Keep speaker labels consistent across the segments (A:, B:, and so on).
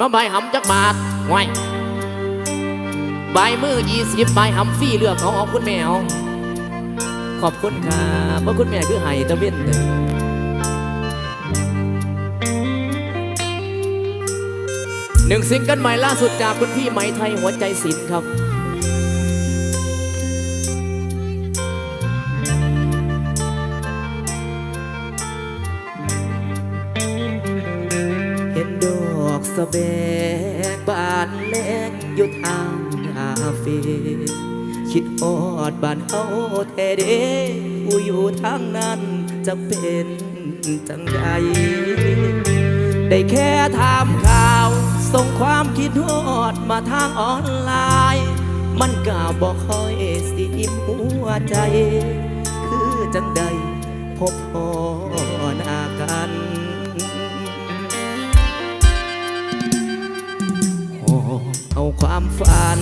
A: มาใบหำจักบาทไว้ใบมือยี่สิบใบหำฟรีเลือกเอาเอาคุณแมวขอบคุณครับว่าคุณแม่คือไห้ตะเวนเด้อหนึ่งซิงเกิลใหม่ล่าสุดจากคุณพี่ไหมไทยหัวใจศิลป์ครับ อยู่ทางอาเฟคิดฮอดบ้านเฮาแท้เด้ผู้อยู่ทางนั้นจะเป็นจังใดได้แค่ถามข่าว ส่งความคิดฮอดมาทางออนไลน์ มันก็บอกคอยสิอิ่มหัวใจ คือจังใดพบพอ เอาความฝัน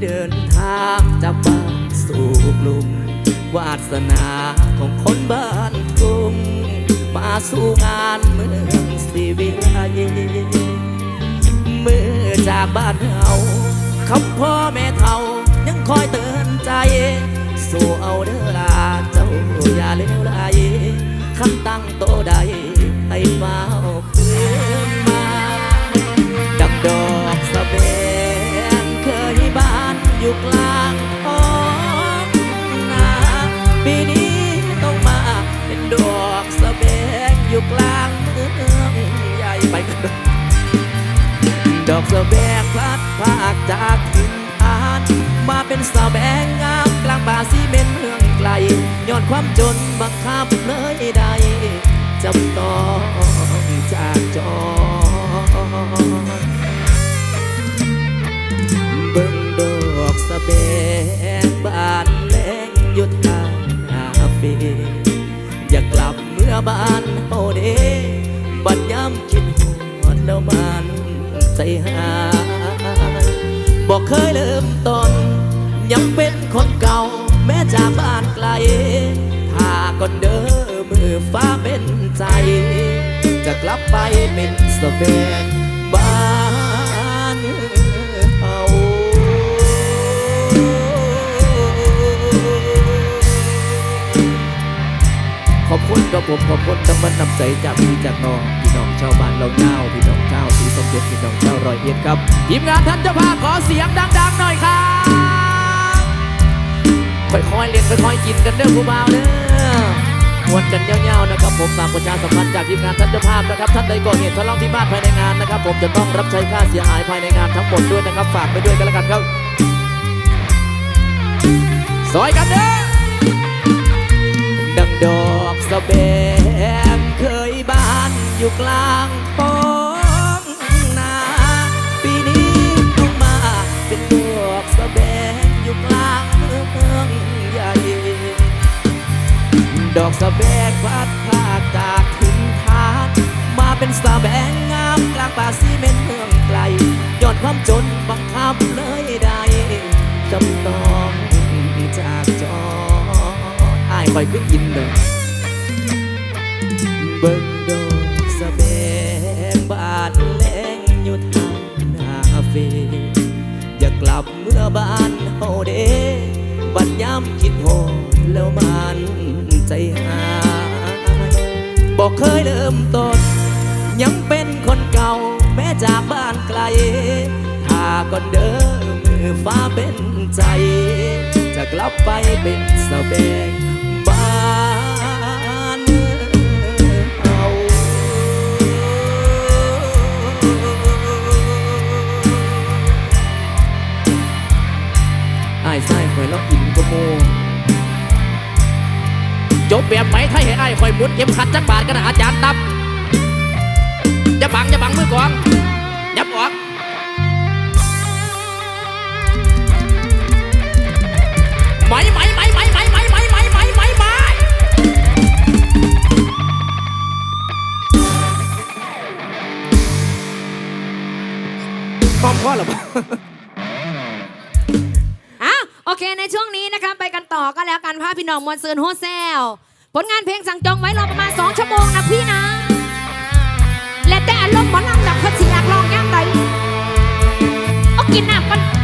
A: เดินทางจากบ้านสู่กลุ่ม วาสนาของคนบ้านทุ่งมาสู่งานเมืองสิวิไลเมื่อจากบ้านเฮาคำพ่อแม่เฒ่ายังคอยเตือนใจ สู่เอาเด้อลาเจ้าอย่าเลวไหลคันตั้งโตใดให้เฝ้า อยู่กลางท้องนาปีนี้ต้องมาเป็นดอกสะเบงอยู่กลางเมืองใหญ่ไปกันดอกสะเบงพลัดพากจากถิ่นฐาน มาเป็นสาวแบงงามกลางป่าซีเมนเมืองไกลย้อนความจนบังคับเลยใดจำต้อง บ้านเฮาเด้บัดย้ำคิดหอดแล้วมันใจหายบอกเคยเริ่มต้นยังเป็นคนเก่า แม้จากบ้านไกลถ้าก่อนเด้อมือฟ้าเป็นใจ จะกลับไปเป็นสะแบงบ้าน ขอบคุณครับผมขอบคุณทั้งมันนำใจจากพี่จากน้องพี่น้องชาวบ้านเราเจ้าพี่น้องเจ้าสีสมเด็จพี่น้องเจ้ารอยเอ็ดครับทีมงานท่านเจ้าภาพขอเสียงดังๆหน่อยครับค่อยๆเล่นค่อยๆกินกันเด้อผู้บ่าวเด้อมวนกันเยาๆนะครับผมฝากประชาสัมพันธ์จากทีมงานท่านเจ้าภาพนะครับท่านใดก่อเหตุทะเลาะวิวาทภายในงานนะครับ ผมจะต้องรับใช้ค่าเสียหายภายในงานทั้งหมดด้วยนะครับ ฝากไปด้วยกันแล้วกันครับซอยกันเด้อดังดอ สะแบงเคยบ้านอยู่กลางท้องนาปีนี้ต้องมาเป็นดอกสะแบงอยู่กลางเมืองใหญ่ ดอกสะแบงพัดพาจากถิ่นฐานมาเป็นสะแบงงามกลางป่าซีเมนเมืองไกลยอดความจนบังคับเลยได้จำต้องจากจออายคอยขึ้นยินเลย เบิ่งดอกสะแบงบานแลงอยู่ทางหน้าเฟอยากกลับเมื่อบ้านเฮาเด้บัดยามคิดโหดแล้วมันใจหายบอกเคยเริ่มต้น ยังเป็นคนเก่าแม้จากบ้านไกลถ้าก่อนเดิมมือฟ้าเป็นใจ จะกลับไปเป็นสะแบงายไส้คอยล็อกอินกโมจบแบบไหมไทยให้ไอ้คอยมุนเข็มขัดจักบาทกันนะอาจารย์ตับจะบังจะบังมือก่อนยับออกไหมไหมไหมไหมไหมไหมไหมไหมไหมไหมไหมพร้อมพ่อหรอ
B: อะโอ โอเคในช่วงนี้นะคะไปกันต่อก็แล้วกันพาพี่น้องมวลซืนโฮเซลผลงานเพลงสั่งจองไว้รอประมาณ 2 ชั่วโมงนะพี่นะ และแต่อารมณ์หมอลำดับพระเสียง
A: ล
B: อ
A: งย่ำไดโอา
B: กินน้ำกั
A: น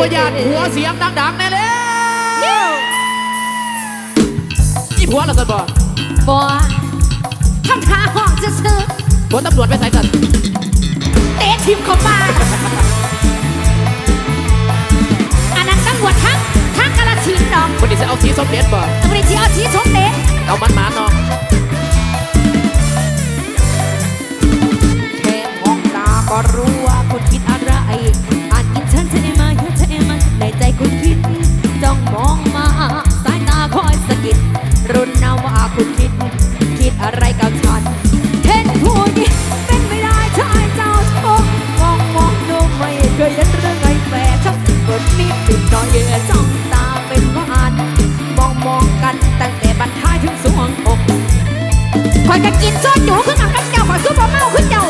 A: ประยาดหัวเสียงดังๆแน่เลยนี่หัวเราสันบ่
B: บ่ทำท่าห้องจะซื้อ
A: บ่ตำรวจไปใส่กัน
B: เตะทิมเข้ามาอันนั้นตำรวจทั้งทั้งกระชินน้อง
A: วันนี้จะเอาชีส้มเด็บ่
B: วันนี้จะเอาชีส้มเด็
A: เอามันมาน้อง
B: แค่มองตาก็รู้ว่าคนคิดอะ รุ่นเอามาคุณคิด คิดอะไรกับฉันเท็นผู้หญิงเป็นไม่ได้ชาเจ้าชมมองมองดูไม่เคยเล่นเรื่องไรแฝงชักคดนิ้ติดน้อยเยื่จ้องตาเป็นว่านมองมองกันตั้งแต่บรรท้ายถึงสวงอ
A: กค
B: อยกันกินซอสหนูขึ้นหนักับเจ้าคอยซุปเปอร์เมาขึ้นเจ้า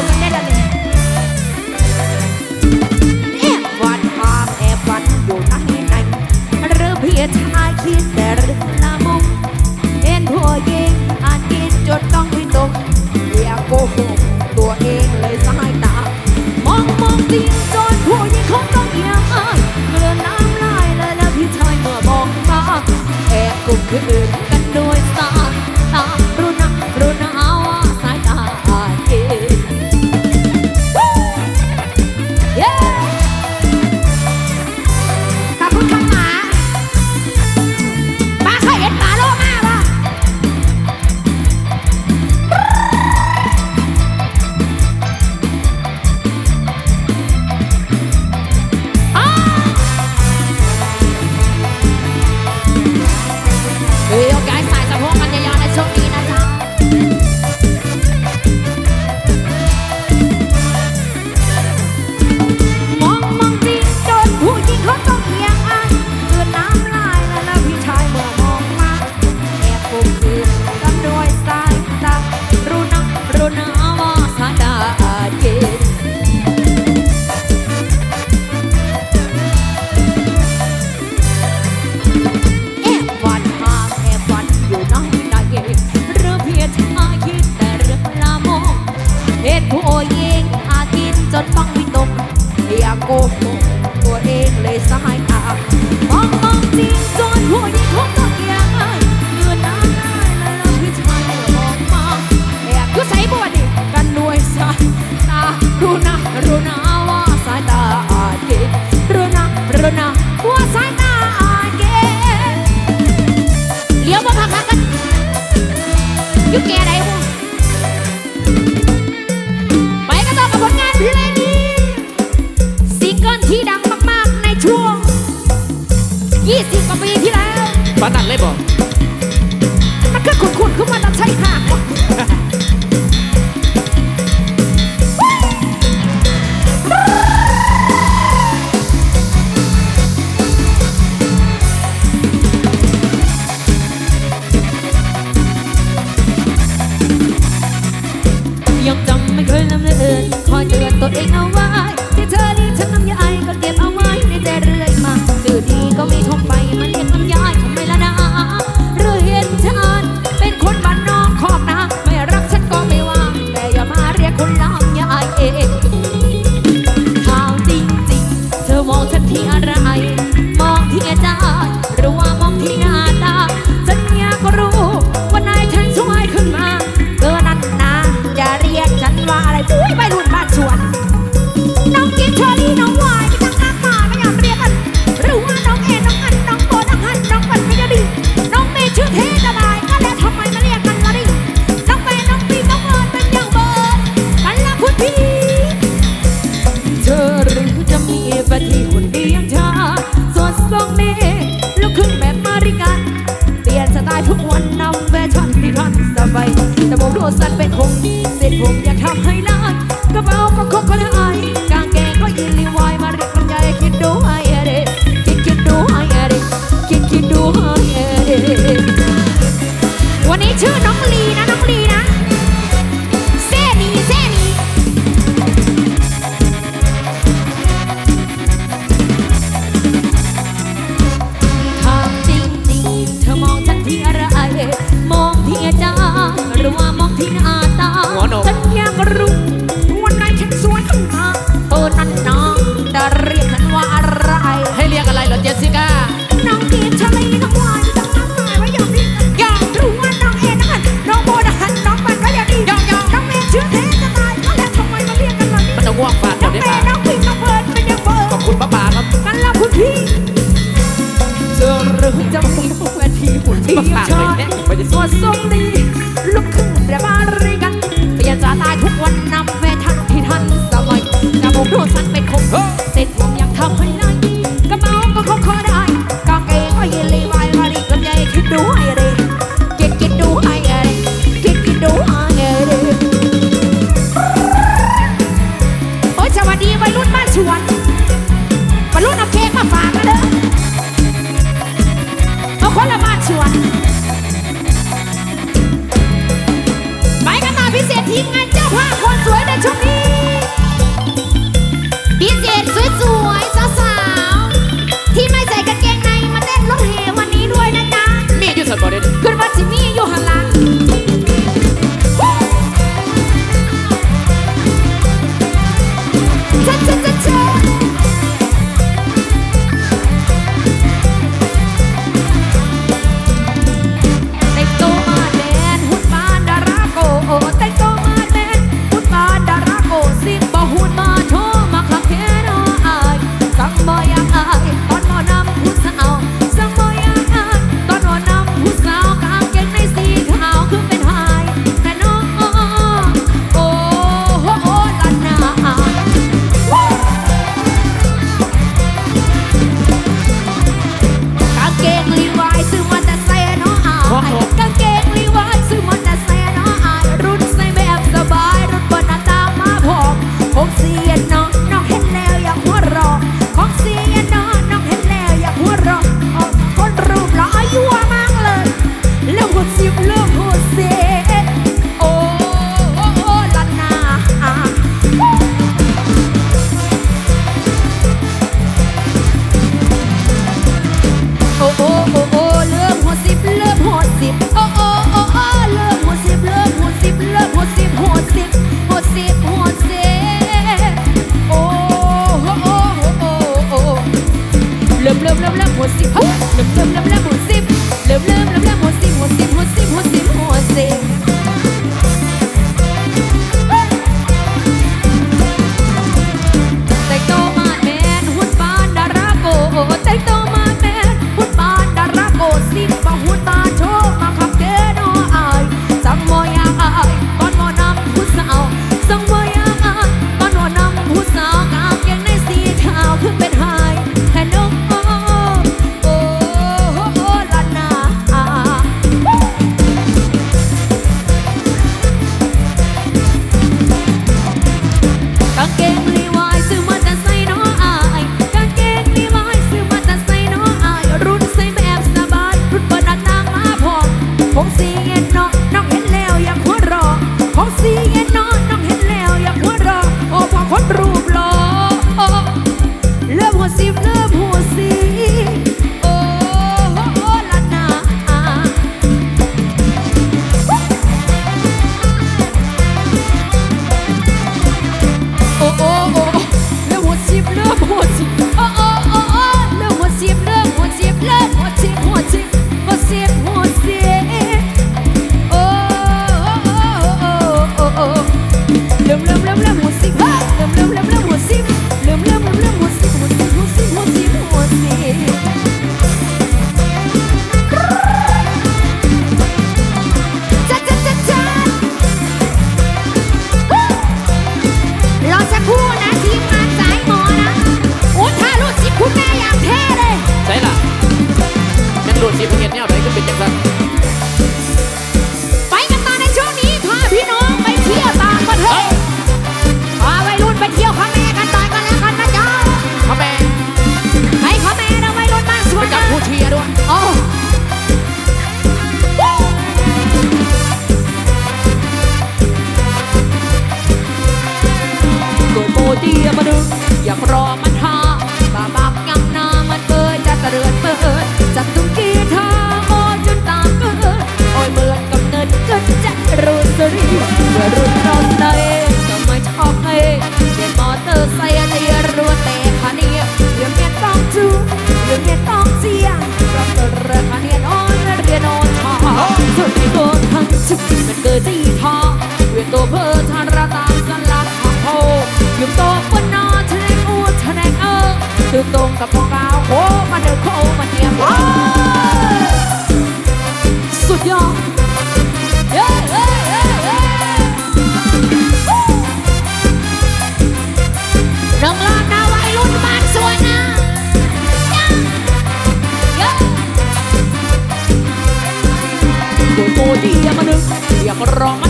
B: Román.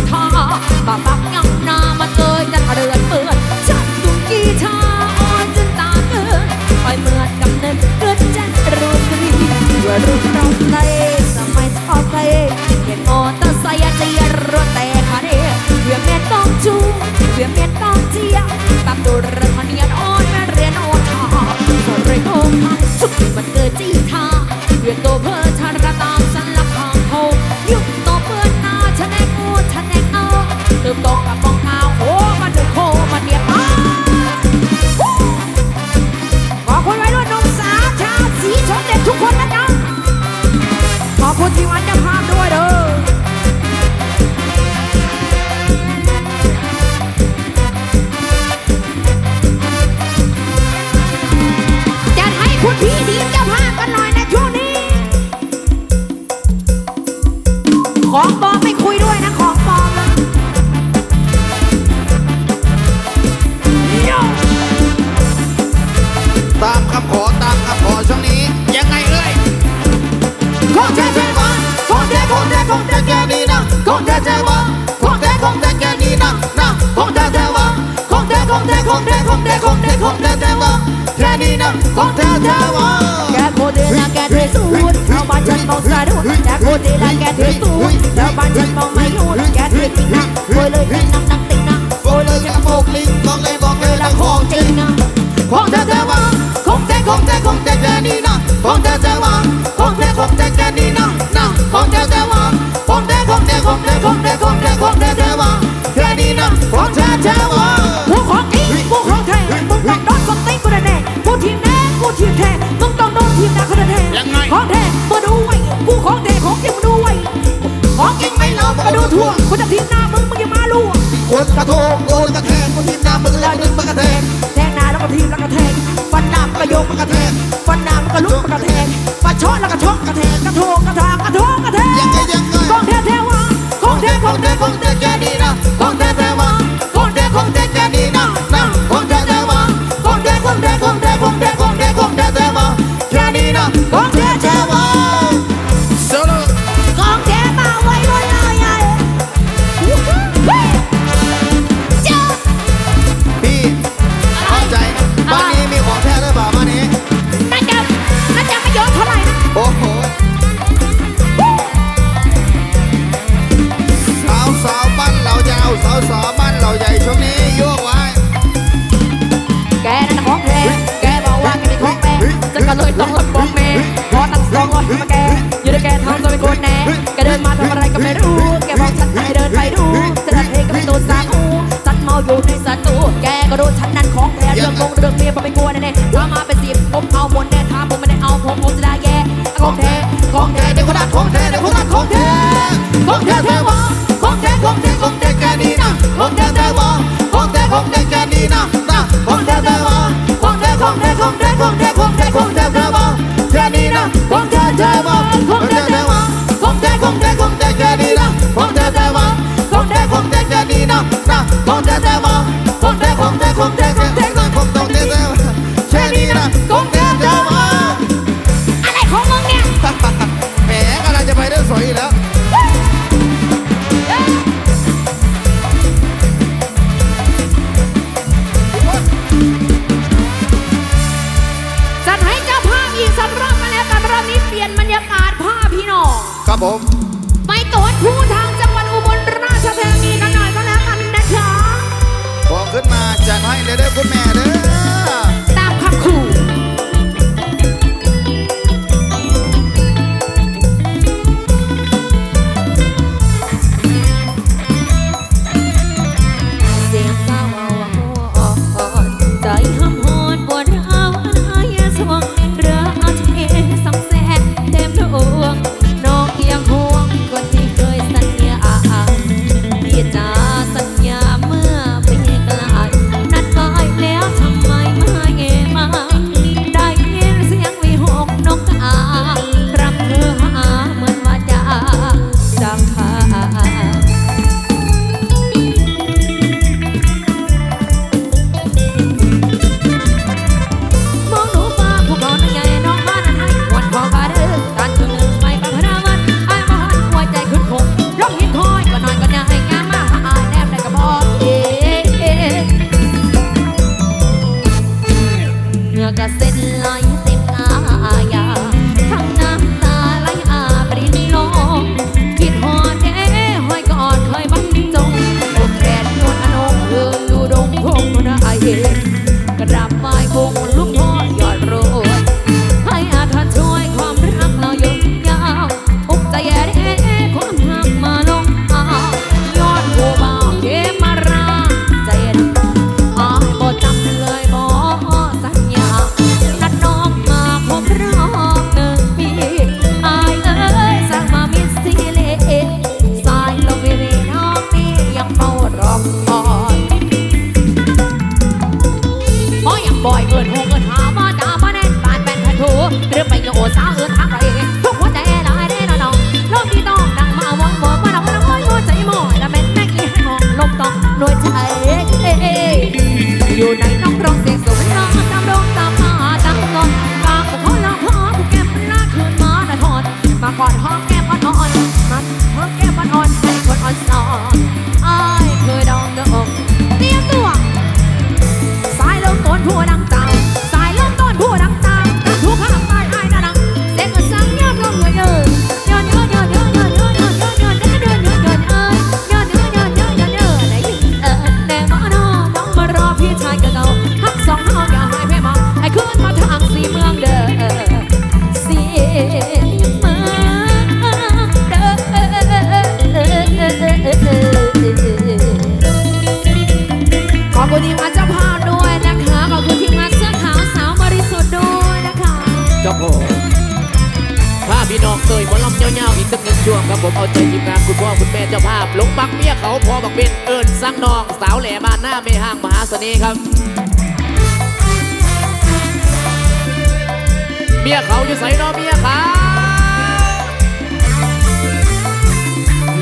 B: กูทีมแท้ต้
C: อง
B: ต้องโดนทีมนาคนแท้
C: ยังไง
B: ของแท้มาดูไว้กูของแท้ของจริงมาดูไว้ของจริงไม่ลองมาดูทั่วกูจะทีมหน้ามึงมึงอย่ามาลู่
C: คนกระโถงโดนกระแทกคนทีมหน้ามึงแล้วมึงมากระแทก
B: แทงหน้าแล้วก็ทีมแล้วกระแทก
C: ฟัน
B: ห
C: น้า
B: มันก็
C: โยก
B: มันกระแทกฟันหน้ามัน
C: ก็ลุก
B: มันกระแทก that got it. emocional. อลำเยาว
A: ๆอีกสักหนึ่งช่วงครับผมเอาใจทีมงานคุณพ่อคุณแม่เจ้าภาพหลงปักเมียเขาพอบักเป็นเอิญสังนอง สาวแหล่บ้านหน้าไม่ห่างมหาเสน่ห์ครับ เมียเขาอยู่ใส่นอเมียเขา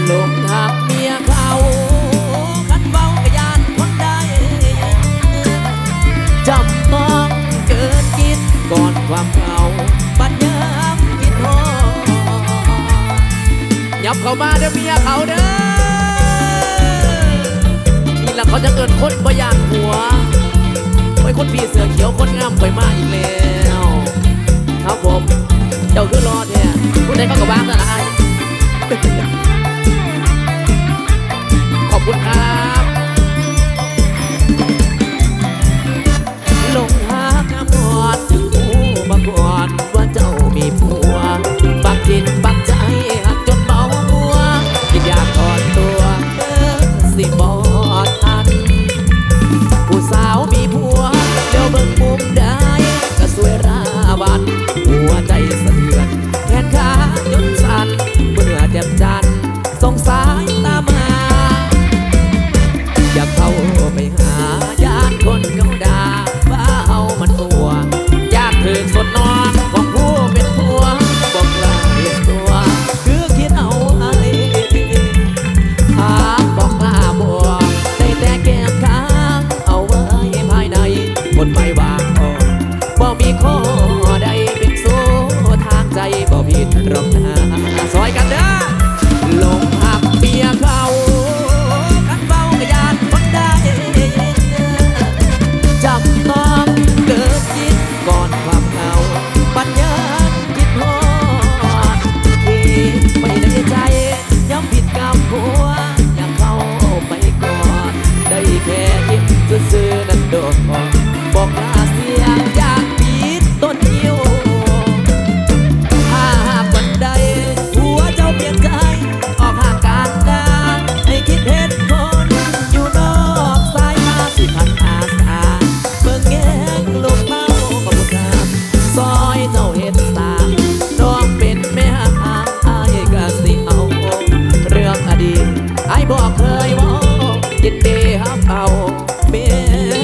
A: หลงทักเมียเขาขันเบากระยานคนได้จำต้องเกินกินก่อนความเขาปัญญา ยับเขามาเด้อเมียเขาเด้อนี่ละเขาจะเกิดคนบ่อยากหัวไว้คนพี่เสือเขียวคนงามไปมาอีกแล้วครับผมเจ้าคือรอแท้ผู้ใดเขาก็วางละไอขอบคุณครับ hit. เอาเมีย